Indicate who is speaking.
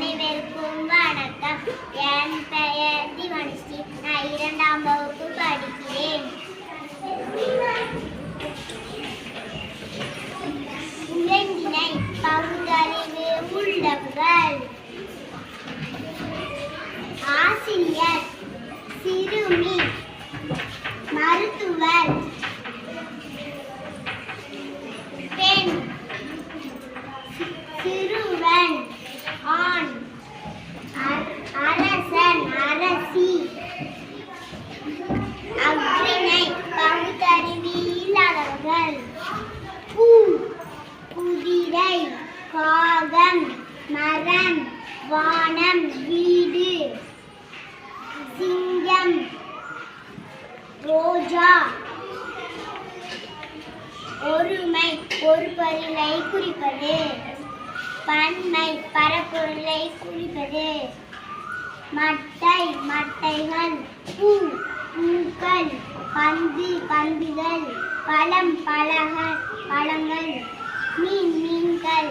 Speaker 1: அனைவருக்கும் வணக்கம் என் பெயர் திவனிஸ்ரீ நான் இரண்டாம் வகுப்பு படிக்கிறேன் ஒருங்கிணை பகுத்தறிவு உள்ளவர்கள் ஆசிரியர் சிறுமி மருத்துவர் பெண் பூ குதிரை காகம் மரம் வானம் வீடு. சிங்கம் ரோஜா. ஒருமை ஒரு பொருளை குறிப்பது. பன்மை பரப்பொருளை குறிப்பது. மட்டை மட்டைகள். பூ பூக்கள் பந்து பந்துகள். பழம் பழக பழங்கள் மீன் மீன்கள்.